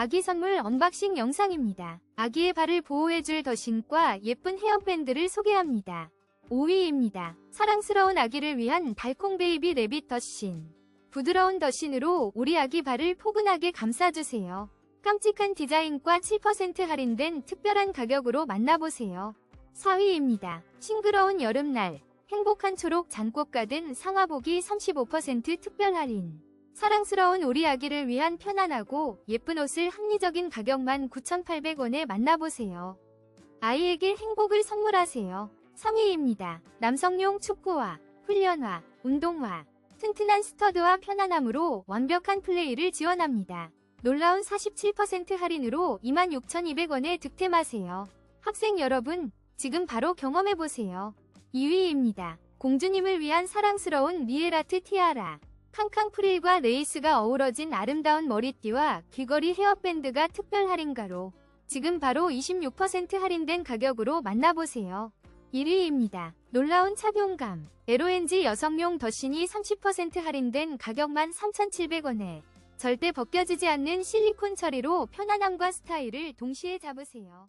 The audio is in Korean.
아기 선물 언박싱 영상입니다. 아기의 발을 보호해줄 더 신과 예쁜 헤어밴드를 소개합니다. 5위입니다. 사랑스러운 아기를 위한 달콩 베이비 레빗 더신. 부드러운 더신으로 우리 아기 발을 포근하게 감싸주세요. 깜찍한 디자인과 7% 할인된 특별한 가격으로 만나보세요. 4위입니다. 싱그러운 여름날, 행복한 초록 잔꽃 가든 상하복이 35% 특별 할인. 사랑스러운 우리 아기를 위한 편안하고 예쁜 옷을 합리적인 가격만 9,800원에 만나보세요. 아이에게 행복을 선물하세요. 3위입니다. 남성용 축구화, 훈련화, 운동화, 튼튼한 스터드와 편안함으로 완벽한 플레이를 지원합니다. 놀라운 47% 할인으로 26,200원에 득템하세요. 학생 여러분, 지금 바로 경험해보세요. 2위입니다. 공주님을 위한 사랑스러운 미에라트 티아라. 캉캉 프릴과 레이스가 어우러진 아름다운 머리띠와 귀걸이 헤어밴드가 특별 할인가로 지금 바로 26% 할인된 가격으로 만나보세요. 1위입니다. 놀라운 착용감. 에로엔지 여성용 더신이 30% 할인된 가격만 3,700원에 절대 벗겨지지 않는 실리콘 처리로 편안함과 스타일을 동시에 잡으세요.